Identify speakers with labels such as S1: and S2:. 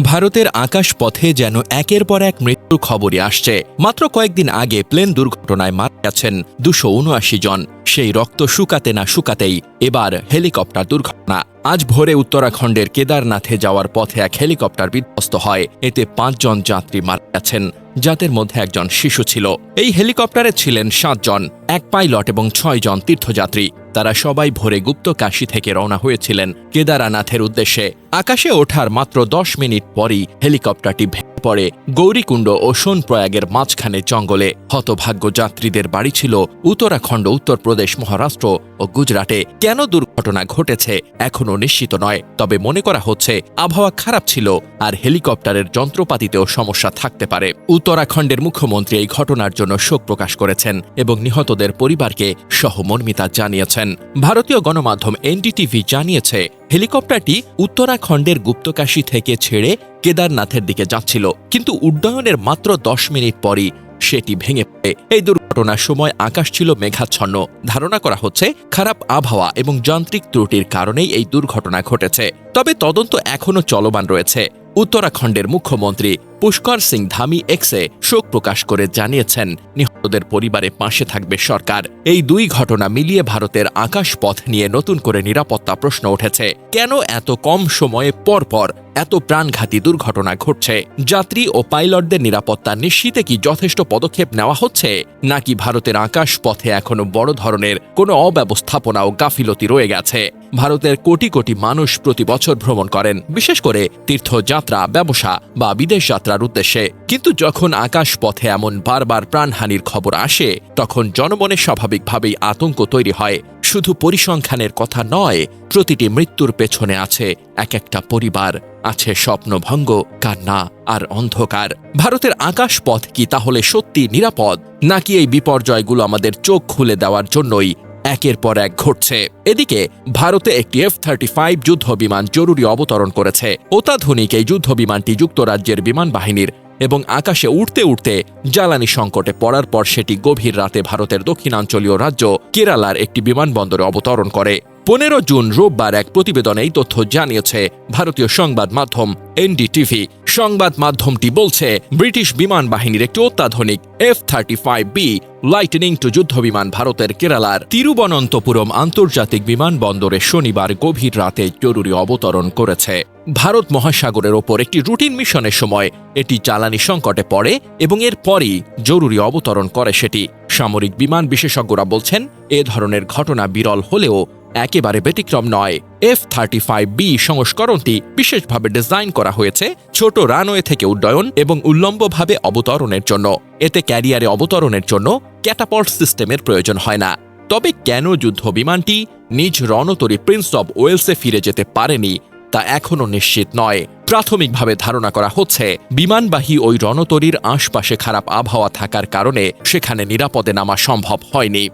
S1: ভারতের আকাশপথে যেন একের পর এক মৃত্যুর খবরই আসছে। মাত্র কয়েকদিন আগে প্লেন দুর্ঘটনায় মারা গেছেন দুশো উনআশি জন। সেই রক্ত শুকাতে না শুকাতেই এবার হেলিকপ্টার দুর্ঘটনা। আজ ভোরে উত্তরাখণ্ডের কেদারনাথে যাওয়ার পথে এক হেলিকপ্টার বিধ্বস্ত হয়। এতে পাঁচজন যাত্রী মারা গেছেন। যাদের মধ্যে একজন শিশু ছিল। এই হেলিকপ্টারে ছিলেন সাতজন, এক পাইলট এবং ছয়জন তীর্থযাত্রী। তারা সবাই ভোরে গুপ্ত কাশী থেকে রওনা হয়েছিলেন কেদারানাথের উদ্দেশ্যে। আকাশে ওঠার মাত্র দশ মিনিট পরই হেলিকপ্টারটি ভেঙে পড়ে। গৌরীকুণ্ড ও সোনপ্রয়াগের মাঝখানে জঙ্গলে হতভাগ্য যাত্রীদের বাড়ি ছিল উত্তরাখণ্ড উত্তরপ্রদেশ মহারাষ্ট্র ও গুজরাটে কেন দুর্ঘটনা ঘটেছে এখনও নিশ্চিত নয়। তবে মনে করা হচ্ছে, আবহাওয়া খারাপ ছিল আর হেলিকপ্টারের যন্ত্রপাতিতেও সমস্যা থাকতে পারে। উত্তরাখণ্ডের মুখ্যমন্ত্রী এই ঘটনার জন্য শোক প্রকাশ করেছেন এবং নিহতদের পরিবারকে সহমর্মিতা জানিয়েছেন। ভারতীয় গণমাধ্যম এনডিটিভি জানিয়েছে, হেলিকপ্টারটি উত্তরাখণ্ডের গুপ্তকাশী থেকে ছেড়ে কেদারনাথের দিকে যাচ্ছিল। কিন্তু উড্ডয়নের মাত্র দশ মিনিট পরই সেটি ভেঙে পড়ে। এই দুর্ঘটনার সময় আকাশ ছিল মেঘাচ্ছন্ন। ধারণা করা হচ্ছে, খারাপ আবহাওয়া এবং যান্ত্রিক ত্রুটির কারণেই এই দুর্ঘটনা ঘটেছে। তবে তদন্ত এখনও চলমান রয়েছে। উত্তরাখণ্ডের মুখ্যমন্ত্রী পুষ্কর সিং ধামি এক্সে শোক প্রকাশ করে জানিয়েছেন, নিহতদের পরিবারে পাশে থাকবে সরকার। এই দুই ঘটনা মিলিয়ে ভারতের আকাশপথ নিয়ে নতুন করে নিরাপত্তা প্রশ্ন উঠেছে। কেন এত কম সময়ে পর পর এত প্রাণঘাতী দুর্ঘটনা ঘটছে। যাত্রী ও পাইলটদের নিরাপত্তা নিশ্চিতে কি যথেষ্ট পদক্ষেপ নেওয়া হচ্ছে? নাকি ভারতের আকাশ পথে এখনও বড় ধরনের কোনো অব্যবস্থাপনা ও গাফিলতি রয়ে গেছে? ভারতের কোটি কোটি মানুষ প্রতি বছর ভ্রমণ করেন, বিশেষ করে তীর্থযাত্রা, ব্যবসা বা বিদেশ যাত্রার উদ্দেশ্যে। কিন্তু যখন আকাশ পথে এমন বারবার প্রাণহানির খবর আসে, তখন জনমনে স্বাভাবিকভাবেই আতঙ্ক তৈরি হয়। শুধু পরিসংখ্যানের কথা নয়, প্রতিটি মৃত্যুর পেছনে আছে এক একটা পরিবার, আছে স্বপ্নভঙ্গ, কান্না আর অন্ধকার। ভারতের আকাশ পথ কি তাহলে সত্যি নিরাপদ? নাকি এই বিপর্যয়গুলো আমাদের চোখ খুলে দেওয়ার জন্যই একের পর এক ঘটছে? এদিকে, ভারতে একটি এফ থার্টি ফাইভ যুদ্ধ বিমান জরুরি অবতরণ করেছে। অত্যাধুনিক এই যুদ্ধ বিমানটি যুক্তরাজ্যের বিমান বাহিনীর এবং আকাশে উঠতে উঠতে জ্বালানি সংকটে পড়ার পর সেটি গভীর রাতে ভারতের দক্ষিণাঞ্চলীয় রাজ্য কেরালার একটি বিমানবন্দরে অবতরণ করে। পনেরো জুন রোববার এক প্রতিবেদনে এই তথ্য জানিয়েছে ভারতীয় সংবাদ মাধ্যম এনডিটিভি। সংবাদ মাধ্যমটি বলছে, ব্রিটিশ বিমান বাহিনীর একটি অত্যাধুনিক F thirty five B, lightning two যুদ্ধবিমান ভারতের কেরালার তিরুবনন্তপুরম আন্তর্জাতিক বিমানবন্দরে শনিবার গভীর রাতে জরুরি অবতরণ করেছে। ভারত মহাসাগরের ওপর একটি রুটিন মিশনের সময় এটি জ্বালানি সংকটে পড়ে এবং এর পরই জরুরি অবতরণ করে সেটি। সামরিক বিমান বিশেষজ্ঞরা বলছেন, এ ধরনের ঘটনা বিরল হলেও একেবারে ব্যতিক্রম নয়। এফ থার্টি ফাইভ বি সংস্করণটি বিশেষভাবে ডিজাইন করা হয়েছে ছোট রানওয়ে থেকে উড্ডয়ন এবং উল্লম্বভাবে অবতরণের জন্য। এতে ক্যারিয়ারে অবতরণের জন্য ক্যাটাপল্ট সিস্টেমের প্রয়োজন হয় না। তবে কেন যুদ্ধ বিমানটি নিজ রণতরী প্রিন্স অব ওয়েলসে ফিরে যেতে পারেনি? তা এখনও নিশ্চিত নয়। প্রাথমিকভাবে ধারণা করা হচ্ছে, বিমানবাহী ওই রণতরীর আশপাশে খারাপ আবহাওয়া থাকার কারণে সেখানে নিরাপদে নামা সম্ভব হয়নি।